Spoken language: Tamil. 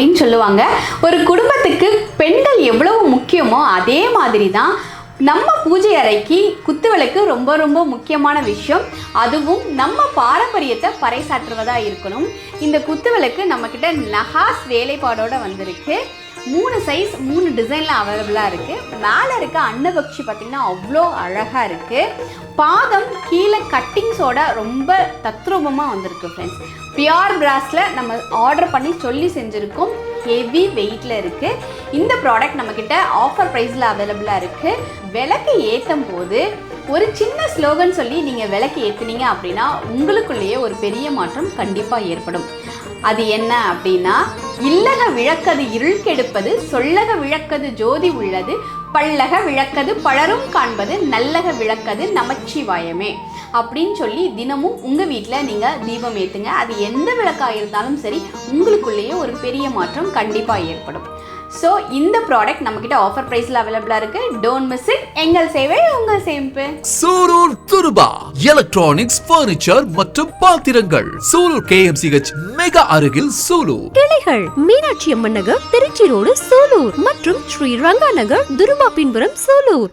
அப்படின்னு சொல்லுவாங்க. ஒரு குடும்பத்துக்கு பெண்கள் எவ்வளவு முக்கியமோ அதே மாதிரி தான் நம்ம பூஜை அறைக்கு குத்துவிளக்கு ரொம்ப ரொம்ப முக்கியமான விஷயம். அதுவும் நம்ம பாரம்பரியத்தை பறைசாற்றுவதாக இருக்கணும். இந்த குத்துவிளக்கு நம்மக்கிட்ட நகாஸ் வேலைப்பாடோடு வந்திருக்கு. மூணு சைஸ் மூணு டிசைனில் அவைலபிளாக இருக்குது மேலே இருக்க அன்னபக்ஷி பார்த்திங்கன்னா அவ்வளோ அழகாக இருக்குது பாதம் கீழே கட்டிங்ஸோட ரொம்ப தத்ரூபமாக வந்திருக்கு ஃப்ரெண்ட்ஸ் பியார் பிராஸில் நம்ம ஆர்டர் பண்ணி சொல்லி செஞ்சுருக்கோம். ஹெவி வெயிட்டில் இருக்குது இந்த ப்ராடக்ட் நம்மக்கிட்ட ஆஃபர் ப்ரைஸில் அவைலபிளாக இருக்குது விளக்கு ஏற்றும் போது ஒரு சின்ன ஸ்லோகன் சொல்லி நீங்கள் விளக்கு ஏற்றுனீங்க அப்படின்னா உங்களுக்குள்ளேயே ஒரு பெரிய மாற்றம் கண்டிப்பாக ஏற்படும். அது என்ன அப்படின்னா இல்லக விளக்கது இருள் கெடுப்பது சொல்லக விளக்கது ஜோதி உள்ளது பல்லக விளக்கது பலரும் காண்பது நல்லக விளக்கது நமச்சிவாயமே. அப்படின்னு சொல்லி தினமும் உங்கள் வீட்டில் நீங்கள் தீபம் ஏற்றுங்க அது எந்த விளக்காக இருந்தாலும் சரி உங்களுக்குள்ளேயே ஒரு பெரிய மாற்றம் கண்டிப்பாக ஏற்படும். ஸோ இந்த ப்ராடக்ட் நம்மக்கிட்ட ஆஃபர் ப்ரைஸில் அவைலபிளாக இருக்குது டோன்ட் மிஸ் இட் எங்கள் சேவை உங்கள் சேமிப்பு. சூலூர் துருபா. எலக்ட்ரானிக்ஸ் பர்னிச்சர் மற்றும் பாத்திரங்கள். சூலூர் கேஎம்சிஹெச் மெகா அருகில் சூலூர். கிளைகள் மீனாட்சி அம்மன் நகர் திருச்சி ரோடு சூலூர் மற்றும் ஸ்ரீ ரங்கா நகர் துருவாப்பின்புரம் சூலூர்.